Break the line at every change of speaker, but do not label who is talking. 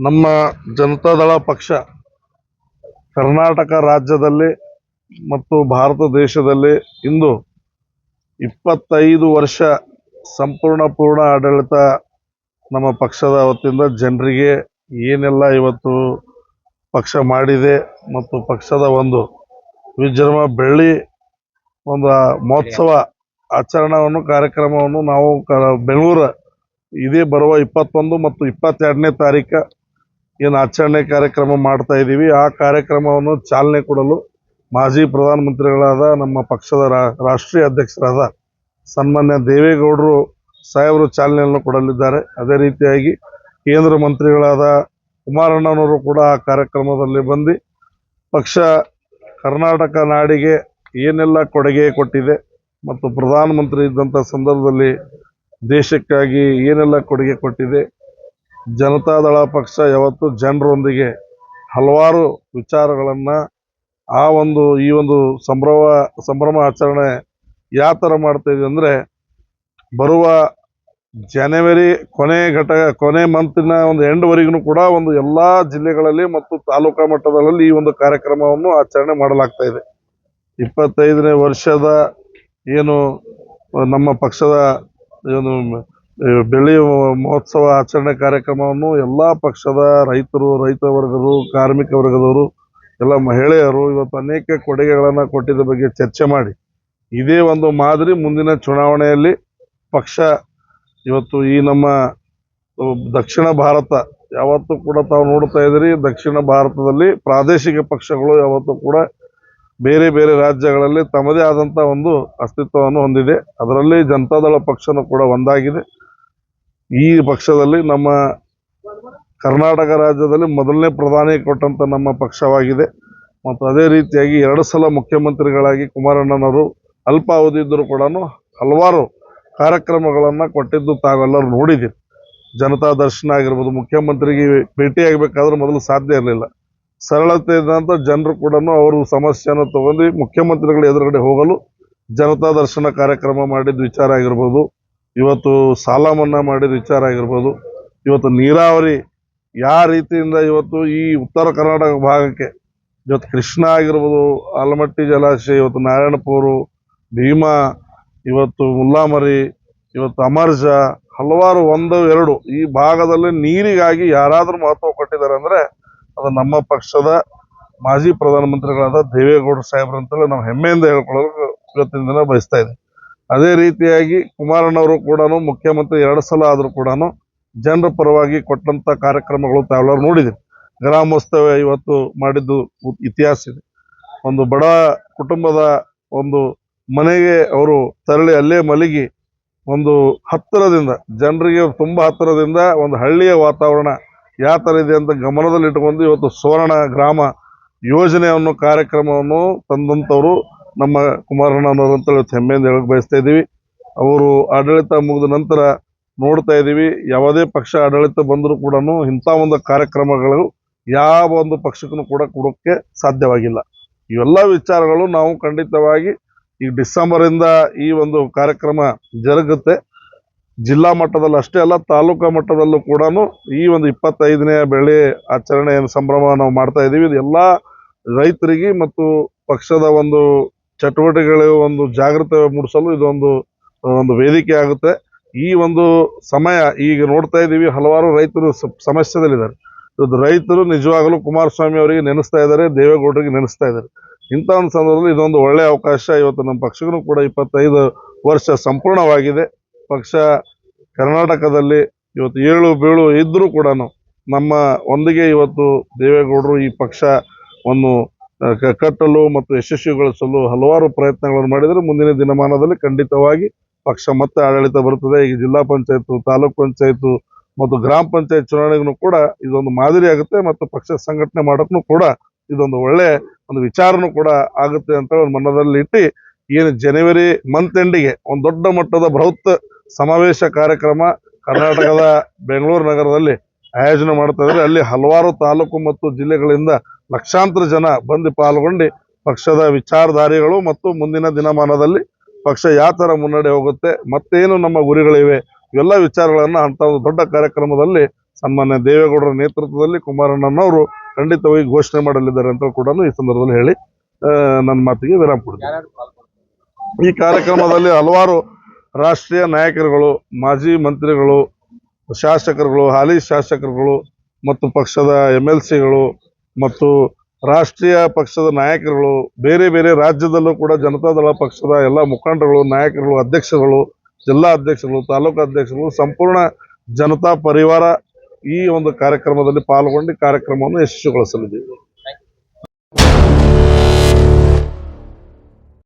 ನಮ್ಮ ಜನತಾದಳ ಪಕ್ಷ ಕರ್ನಾಟಕ ರಾಜ್ಯದಲ್ಲಿ ಮತ್ತು ಭಾರತ ದೇಶದಲ್ಲಿ ಇಂದು ಇಪ್ಪತ್ತೈದು ವರ್ಷ ಸಂಪೂರ್ಣ ಪೂರ್ಣ ಆಡಳಿತ ನಮ್ಮ ಪಕ್ಷದ ವತಿಯಿಂದ ಜನರಿಗೆ ಏನೆಲ್ಲ ಇವತ್ತು ಪಕ್ಷ ಮಾಡಿದೆ ಮತ್ತು ಪಕ್ಷದ ಒಂದು ವಿಜೃಂಭ ಬೆಳ್ಳಿ ಒಂದು ಮಹೋತ್ಸವ ಆಚರಣವನ್ನು, ಕಾರ್ಯಕ್ರಮವನ್ನು ನಾವು ಬೆಂಗಳೂರು ಇದೇ ಬರುವ ಇಪ್ಪತ್ತೊಂದು ಮತ್ತು ಇಪ್ಪತ್ತೆರಡನೇ ತಾರೀಕು ಏನು ಆಚರಣೆ ಕಾರ್ಯಕ್ರಮ ಮಾಡ್ತಾ ಇದ್ದೀವಿ ಆ ಕಾರ್ಯಕ್ರಮವನ್ನು ಚಾಲನೆ ಕೊಡಲು ಮಾಜಿ ಪ್ರಧಾನಮಂತ್ರಿಗಳಾದ ನಮ್ಮ ಪಕ್ಷದ ರಾಷ್ಟ್ರೀಯ ಅಧ್ಯಕ್ಷರಾದ ಸನ್ಮಾನ್ಯ ದೇವೇಗೌಡರು ಸಾಹೇಬರು ಚಾಲನೆಯನ್ನು ಕೊಡಲಿದ್ದಾರೆ. ಅದೇ ರೀತಿಯಾಗಿ ಕೇಂದ್ರ ಮಂತ್ರಿಗಳಾದ ಕುಮಾರಣ್ಣನವರು ಕೂಡ ಆ ಕಾರ್ಯಕ್ರಮದಲ್ಲಿ ಬಂದು ಪಕ್ಷ ಕರ್ನಾಟಕ ನಾಡಿಗೆ ಏನೆಲ್ಲ ಕೊಡುಗೆ ಕೊಟ್ಟಿದೆ ಮತ್ತು ಪ್ರಧಾನಮಂತ್ರಿ ಇದ್ದಂಥ ಸಂದರ್ಭದಲ್ಲಿ ದೇಶಕ್ಕಾಗಿ ಏನೆಲ್ಲ ಕೊಡುಗೆ ಕೊಟ್ಟಿದೆ ಜನತಾದಳ ಪಕ್ಷ ಯಾವತ್ತು ಜನರೊಂದಿಗೆ ಹಲವಾರು ವಿಚಾರಗಳನ್ನು ಆ ಒಂದು, ಈ ಒಂದು ಸಂಭ್ರಮ ಸಂಭ್ರಮ ಆಚರಣೆ ಯಾವ ಥರ ಮಾಡ್ತಾ ಇದೆ ಅಂದರೆ ಬರುವ ಜನವರಿ ಕೊನೆ ಘಟ, ಕೊನೆ ಮಂತಿನ ಒಂದು ಎಂಡ್ವರೆಗೂ ಕೂಡ ಒಂದು ಎಲ್ಲ ಜಿಲ್ಲೆಗಳಲ್ಲಿ ಮತ್ತು ತಾಲೂಕಾ ಮಟ್ಟದಲ್ಲಿ ಈ ಒಂದು ಕಾರ್ಯಕ್ರಮವನ್ನು ಆಚರಣೆ ಮಾಡಲಾಗ್ತಾ ಇದೆ. ಇಪ್ಪತ್ತೈದನೇ ವರ್ಷದ ಏನು ನಮ್ಮ ಪಕ್ಷದ ಏನು ಬೆಳ್ಳಿ ಮಹೋತ್ಸವ ಆಚರಣೆ ಕಾರ್ಯಕ್ರಮವನ್ನು ಎಲ್ಲ ಪಕ್ಷದ ರೈತರು, ರೈತ ವರ್ಗರು, ಕಾರ್ಮಿಕ ವರ್ಗದವರು, ಎಲ್ಲ ಮಹಿಳೆಯರು ಇವತ್ತು ಅನೇಕ ಕೊಡುಗೆಗಳನ್ನು ಕೊಟ್ಟಿದ್ದ ಬಗ್ಗೆ ಚರ್ಚೆ ಮಾಡಿ. ಇದೇ ಒಂದು ಮಾದರಿ ಮುಂದಿನ ಚುನಾವಣೆಯಲ್ಲಿ ಪಕ್ಷ ಇವತ್ತು ಈ ನಮ್ಮ ದಕ್ಷಿಣ ಭಾರತ ಯಾವತ್ತೂ ಕೂಡ ತಾವು ನೋಡ್ತಾ ಇದ್ದೀರಿ. ದಕ್ಷಿಣ ಭಾರತದಲ್ಲಿ ಪ್ರಾದೇಶಿಕ ಪಕ್ಷಗಳು ಯಾವತ್ತೂ ಕೂಡ ಬೇರೆ ಬೇರೆ ರಾಜ್ಯಗಳಲ್ಲಿ ತಮ್ಮದೇ ಆದಂಥ ಒಂದು ಅಸ್ತಿತ್ವವನ್ನು ಹೊಂದಿದೆ. ಅದರಲ್ಲಿ ಜನತಾದಳ ಪಕ್ಷನೂ ಕೂಡ ಒಂದಾಗಿದೆ. ಈ ಪಕ್ಷದಲ್ಲಿ ನಮ್ಮ ಕರ್ನಾಟಕ ರಾಜ್ಯದಲ್ಲಿ ಮೊದಲನೇ ಪ್ರಧಾನಿ ಕೊಟ್ಟಂತ ನಮ್ಮ ಪಕ್ಷವಾಗಿದೆ. ಮತ್ತು ಅದೇ ರೀತಿಯಾಗಿ ಎರಡು ಸಲ ಮುಖ್ಯಮಂತ್ರಿಗಳಾಗಿ ಕುಮಾರಣ್ಣನವರು ಅಲ್ಪಾವಧಿ ಇದ್ದರೂ ಕೂಡ ಹಲವಾರು ಕಾರ್ಯಕ್ರಮಗಳನ್ನು ಕೊಟ್ಟಿದ್ದು ತಾವೆಲ್ಲರೂ ನೋಡಿದ್ದೀರಿ. ಜನತಾ ದರ್ಶನ ಆಗಿರ್ಬೋದು, ಮುಖ್ಯಮಂತ್ರಿಗೆ ಭೇಟಿಯಾಗಬೇಕಾದ್ರೆ ಮೊದಲು ಸಾಧ್ಯ ಇರಲಿಲ್ಲ. ಸರಳತೆ ಇದ್ದಂಥ ಜನರು ಕೂಡ ಅವರು ಸಮಸ್ಯೆಯನ್ನು ತಗೊಂಡು ಮುಖ್ಯಮಂತ್ರಿಗಳ ಎದುರುಗಡೆ ಹೋಗಲು ಜನತಾ ದರ್ಶನ ಕಾರ್ಯಕ್ರಮ ಮಾಡಿದ ವಿಚಾರ ಆಗಿರ್ಬೋದು. ಇವತ್ತು ಸಾಲ ಮನ್ನಾ ಮಾಡಿದ ವಿಚಾರ ಆಗಿರ್ಬೋದು, ಇವತ್ತು ನೀರಾವರಿ ಯಾವ ರೀತಿಯಿಂದ ಇವತ್ತು ಈ ಉತ್ತರ ಕರ್ನಾಟಕ ಭಾಗಕ್ಕೆ, ಇವತ್ತು ಕೃಷ್ಣ ಆಗಿರ್ಬೋದು, ಆಲಮಟ್ಟಿ ಜಲಾಶಯ, ಇವತ್ತು ನಾರಾಯಣಪುರ, ಭೀಮಾ, ಇವತ್ತು ಮುಲ್ಲಾಮರಿ, ಇವತ್ತು ಅಮರ್ಜ, ಹಲವಾರು ಒಂದು, ಎರಡು ಈ ಭಾಗದಲ್ಲಿ ನೀರಿಗಾಗಿ ಯಾರಾದರೂ ಮಹತ್ವ ಕೊಟ್ಟಿದ್ದಾರೆ ಅಂದರೆ ಅದು ನಮ್ಮ ಪಕ್ಷದ ಮಾಜಿ ಪ್ರಧಾನಮಂತ್ರಿಗಳಾದ ದೇವೇಗೌಡ ಸಾಹೇಬ್ರು ಅಂತೇಳಿ ನಾವು ಹೆಮ್ಮೆಯಿಂದ ಹೇಳ್ಕೊಳ್ಳೋಕೆ ಇವತ್ತಿನ ದಿನ ಬಯಸ್ತಾ ಇದ್ದೀವಿ. ಅದೇ ರೀತಿಯಾಗಿ ಕುಮಾರಣ್ಣವರು ಕೂಡ ಮುಖ್ಯಮಂತ್ರಿ ಎರಡು ಸಲ ಆದರೂ ಕೂಡ ಜನರ ಪರವಾಗಿ ಕೊಟ್ಟಂತ ಕಾರ್ಯಕ್ರಮಗಳು ತಾವೆಲ್ಲರೂ ನೋಡಿದ್ದೀವಿ ಗ್ರಾಮೋತ್ಸವ ಇವತ್ತು ಮಾಡಿದ್ದು ಇತಿಹಾಸ ಇದೆ. ಒಂದು ಬಡ ಕುಟುಂಬದ ಒಂದು ಮನೆಗೆ ಅವರು ತೆರಳಿ ಅಲ್ಲೇ ಮಲಗಿ ಒಂದು ಹತ್ತಿರದಿಂದ ಜನರಿಗೆ ತುಂಬ ಹತ್ತಿರದಿಂದ ಒಂದು ಹಳ್ಳಿಯ ವಾತಾವರಣ ಯಾವ ಥರ ಇದೆ ಅಂತ ಗಮನದಲ್ಲಿಟ್ಟುಕೊಂಡು ಇವತ್ತು ಸುವರ್ಣ ಗ್ರಾಮ ಯೋಜನೆಯನ್ನು ಕಾರ್ಯಕ್ರಮವನ್ನು ತಂದಂಥವ್ರು ನಮ್ಮ ಕುಮಾರಣ್ಣನವರು ಅಂತ ಹೆಮ್ಮೆಯಿಂದ ಹೇಳಕ್ ಬಯಸ್ತಾ ಇದ್ದೀವಿ. ಅವರು ಆಡಳಿತ ಮುಗಿದ ನಂತರ ನೋಡ್ತಾ ಇದ್ದೀವಿ. ಯಾವುದೇ ಪಕ್ಷ ಆಡಳಿತ ಬಂದರೂ ಕೂಡ ಇಂಥ ಒಂದು ಕಾರ್ಯಕ್ರಮಗಳು ಯಾವ ಒಂದು ಪಕ್ಷಕ್ಕೂ ಕೂಡ ಕೊಡೋಕ್ಕೆ ಸಾಧ್ಯವಾಗಿಲ್ಲ. ಇವೆಲ್ಲ ವಿಚಾರಗಳು ನಾವು ಖಂಡಿತವಾಗಿ ಈ ಡಿಸೆಂಬರಿಂದ ಈ ಒಂದು ಕಾರ್ಯಕ್ರಮ ಜರುಗುತ್ತೆ. ಜಿಲ್ಲಾ ಮಟ್ಟದಲ್ಲಿ ಅಷ್ಟೇ ಅಲ್ಲ, ತಾಲೂಕಾ ಮಟ್ಟದಲ್ಲೂ ಕೂಡ ಈ ಒಂದು ಇಪ್ಪತ್ತೈದನೇ ಬೆಳೆ ಆಚರಣೆ ಸಂಭ್ರಮ ನಾವು ಮಾಡ್ತಾ ಇದ್ದೀವಿ. ಇದು ಎಲ್ಲ ರೈತರಿಗೆ ಮತ್ತು ಪಕ್ಷದ ಒಂದು ಚಟುವಟಿಕೆಗಳ ಒಂದು ಜಾಗೃತಿ ಮೂಡಿಸಲು ಇದೊಂದು, ಒಂದು ವೇದಿಕೆ ಆಗುತ್ತೆ. ಈ ಒಂದು ಸಮಯ ಈಗ ನೋಡ್ತಾ ಇದ್ದೀವಿ, ಹಲವಾರು ರೈತರು ಸಮಸ್ಯೆದಲ್ಲಿದ್ದಾರೆ. ಇವತ್ತು ರೈತರು ನಿಜವಾಗಲೂ ಕುಮಾರಸ್ವಾಮಿ ಅವರಿಗೆ ನೆನೆಸ್ತಾ ಇದ್ದಾರೆ, ದೇವೇಗೌಡರಿಗೆ ನೆನೆಸ್ತಾ ಇದ್ದಾರೆ. ಇಂಥ ಒಂದು ಸಂದರ್ಭದಲ್ಲಿ ಇದೊಂದು ಒಳ್ಳೆಯ ಅವಕಾಶ. ಇವತ್ತು ನಮ್ಮ ಪಕ್ಷಗೂ ಕೂಡ ಇಪ್ಪತ್ತೈದು ವರ್ಷ ಸಂಪೂರ್ಣವಾಗಿದೆ. ಪಕ್ಷ ಕರ್ನಾಟಕದಲ್ಲಿ ಇವತ್ತು ಏಳು ಬೀಳು ಇದ್ದರೂ ಕೂಡ ನಮ್ಮ ಒಂದಿಗೆ ಇವತ್ತು ದೇವೇಗೌಡರು ಈ ಪಕ್ಷ ಕ- ಕಟ್ಟಲು ಮತ್ತು ಯಶಸ್ವಿಗೊಳಿಸಲು ಹಲವಾರು ಪ್ರಯತ್ನಗಳನ್ನು ಮಾಡಿದರೆ ಮುಂದಿನ ದಿನಮಾನದಲ್ಲಿ ಖಂಡಿತವಾಗಿ ಪಕ್ಷ ಮತ್ತೆ ಆಡಳಿತ ಬರುತ್ತದೆ. ಈಗ ಜಿಲ್ಲಾ ಪಂಚಾಯತ್ ತಾಲೂಕ್ ಪಂಚಾಯತ್ ಮತ್ತು ಗ್ರಾಮ ಪಂಚಾಯತ್ ಚುನಾವಣೆಗೂ ಕೂಡ ಇದೊಂದು ಮಾದರಿ ಆಗುತ್ತೆ ಮತ್ತು ಪಕ್ಷ ಸಂಘಟನೆ ಮಾಡೋಕ್ಕೂ ಕೂಡ ಇದೊಂದು ಒಳ್ಳೆ ಒಂದು ವಿಚಾರನೂ ಕೂಡ ಆಗುತ್ತೆ ಅಂತ ಒಂದು ಮನದಲ್ಲಿ ಇಟ್ಟು ಏನು ಜನವರಿ ಮಂತ್ ಎಂಡಿಗೆ ಒಂದು ದೊಡ್ಡ ಮಟ್ಟದ ಬೃಹತ್ ಸಮಾವೇಶ ಕಾರ್ಯಕ್ರಮ ಕರ್ನಾಟಕದ ಬೆಂಗಳೂರು ನಗರದಲ್ಲಿ ಆಯೋಜನೆ ಮಾಡ್ತಾ ಅಲ್ಲಿ ಹಲವಾರು ತಾಲೂಕು ಮತ್ತು ಜಿಲ್ಲೆಗಳಿಂದ ಲಕ್ಷಾಂತರ ಜನ ಬಂದು ಪಾಲ್ಗೊಂಡು ಪಕ್ಷದ ವಿಚಾರಧಾರಿಗಳು ಮತ್ತು ಮುಂದಿನ ದಿನಮಾನದಲ್ಲಿ ಪಕ್ಷ ಯಾವ ಥರ ಮುನ್ನಡೆ ಹೋಗುತ್ತೆ, ಮತ್ತೇನು ನಮ್ಮ ಗುರಿಗಳಿವೆ, ಇವೆಲ್ಲ ವಿಚಾರಗಳನ್ನು ಅಂಥ ಒಂದು ದೊಡ್ಡ ಕಾರ್ಯಕ್ರಮದಲ್ಲಿ ಸನ್ಮಾನ್ಯ ದೇವೇಗೌಡರ ನೇತೃತ್ವದಲ್ಲಿ ಕುಮಾರಣ್ಣನವರು ಖಂಡಿತವಾಗಿ ಘೋಷಣೆ ಮಾಡಲಿದ್ದಾರೆ ಅಂತ ಕೂಡ ಈ ಸಂದರ್ಭದಲ್ಲಿ ಹೇಳಿ ನನ್ನ ಮಾತಿಗೆ ವಿರಾಮ ಕೊಡ್ತೀನಿ. ಈ ಕಾರ್ಯಕ್ರಮದಲ್ಲಿ ಹಲವಾರು ರಾಷ್ಟ್ರೀಯ ನಾಯಕರುಗಳು, ಮಾಜಿ ಮಂತ್ರಿಗಳು, ಶಾಸಕರುಗಳು, ಹಾಲಿ ಶಾಸಕರುಗಳು ಮತ್ತು ಪಕ್ಷದ ಎಂ ಎಲ್ ಸಿಗಳು ಮತ್ತು ರಾಷ್ಟ್ರೀಯ ಪಕ್ಷದ ನಾಯಕರುಗಳು, ಬೇರೆ ಬೇರೆ ರಾಜ್ಯದಲ್ಲೂ ಕೂಡ ಜನತಾದಳ ಪಕ್ಷದ ಎಲ್ಲ ಮುಖಂಡರುಗಳು, ನಾಯಕರುಗಳು, ಅಧ್ಯಕ್ಷರುಗಳು, ಜಿಲ್ಲಾ ಅಧ್ಯಕ್ಷರುಗಳು, ತಾಲೂಕು ಅಧ್ಯಕ್ಷರುಗಳು ಸಂಪೂರ್ಣ ಜನತಾ ಪರಿವಾರ ಈ ಒಂದು ಕಾರ್ಯಕ್ರಮದಲ್ಲಿ ಪಾಲ್ಗೊಂಡು ಕಾರ್ಯಕ್ರಮವನ್ನು ಯಶಸ್ವಿಗೊಳಿಸಲಿದ್ದೀವಿ